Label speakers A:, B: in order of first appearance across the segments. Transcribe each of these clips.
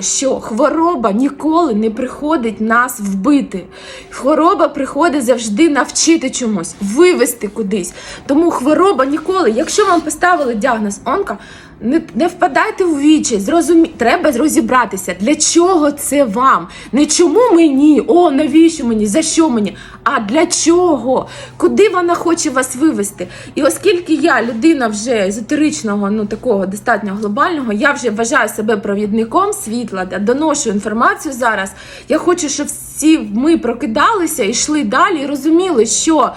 A: Що хвороба ніколи не приходить нас вбити. Хвороба приходить завжди навчити чомусь, вивести кудись. Тому хвороба ніколи, якщо вам поставили діагноз онка, не, не впадайте у вічі, зрозумі... треба розібратися, для чого це вам. Не чому мені, о, навіщо мені, за що мені, а для чого? Куди вона хоче вас вивести? І оскільки я людина вже езотеричного, ну такого достатньо глобального, я вже вважаю себе провідником світла, доношу інформацію зараз. Я хочу, щоб всі ми прокидалися, йшли далі і розуміли, що.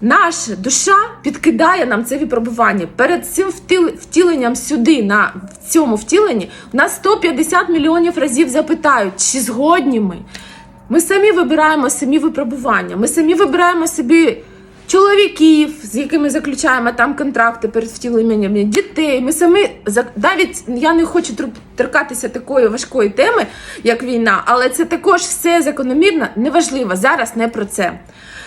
A: Наша душа підкидає нам це випробування. Перед цим втіленням сюди, на цьому втіленні, нас 150 мільйонів разів запитають, чи згодні ми. Ми самі вибираємо самі випробування. Ми самі вибираємо собі чоловіків, з якими заключаємо там контракти перед втіленням дітей. Ми самі навіть я не хочу торкатися такої важкої теми, як війна, але це також все закономірно, неважливо. Зараз не про це.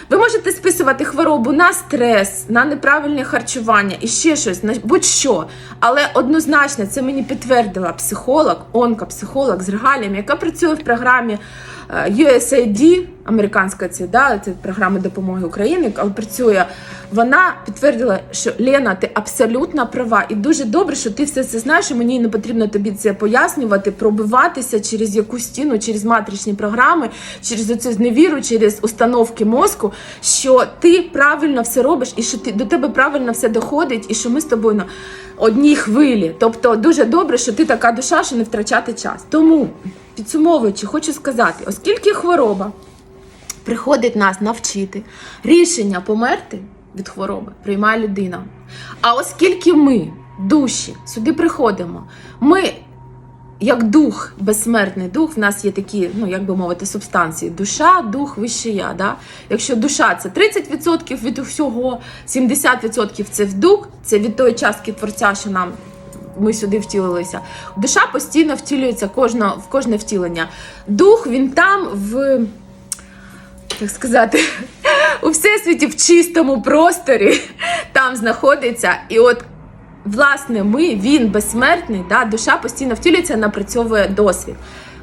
A: Ви можете списувати хворобу на стрес, на неправильне харчування і ще щось, на будь-що. Але однозначно це мені підтвердила психолог, онкопсихолог з регаліями, яка працює в програмі е, USAID, американська це, да, це програма допомоги Україні, яка працює. Вона підтвердила, що Лена, ти абсолютно права, і дуже добре, що ти все це знаєш. і Мені не потрібно тобі це пояснювати, пробиватися через якусь стіну, через матричні програми, через оцю зневіру, через установки мозку, що ти правильно все робиш, і що ти до тебе правильно все доходить, і що ми з тобою на одній хвилі. Тобто дуже добре, що ти така душа, що не втрачати час. Тому підсумовуючи, хочу сказати, оскільки хвороба приходить нас навчити. Рішення померти від хвороби приймає людина. А оскільки ми, душі, сюди приходимо, ми. Як дух, безсмертний дух, в нас є такі, ну як би мовити, субстанції: душа, дух, вище я. Да? Якщо душа це 30% від всього, 70% це в дух, це від тої частки творця, що нам ми сюди втілилися. Душа постійно втілюється кожно, в кожне втілення. Дух він там в так сказати, у всесвіті в чистому просторі там знаходиться. І от, власне, ми, він безсмертний, да, душа постійно втілюється, напрацьовує досвід.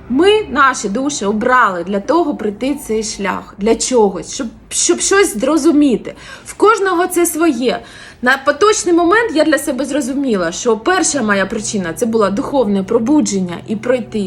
A: Ми, наші душі, обрали для того прийти цей шлях, для чогось, щоб, щоб щось зрозуміти. В кожного це своє. На поточний момент я для себе зрозуміла, що перша моя причина це була духовне пробудження і пройти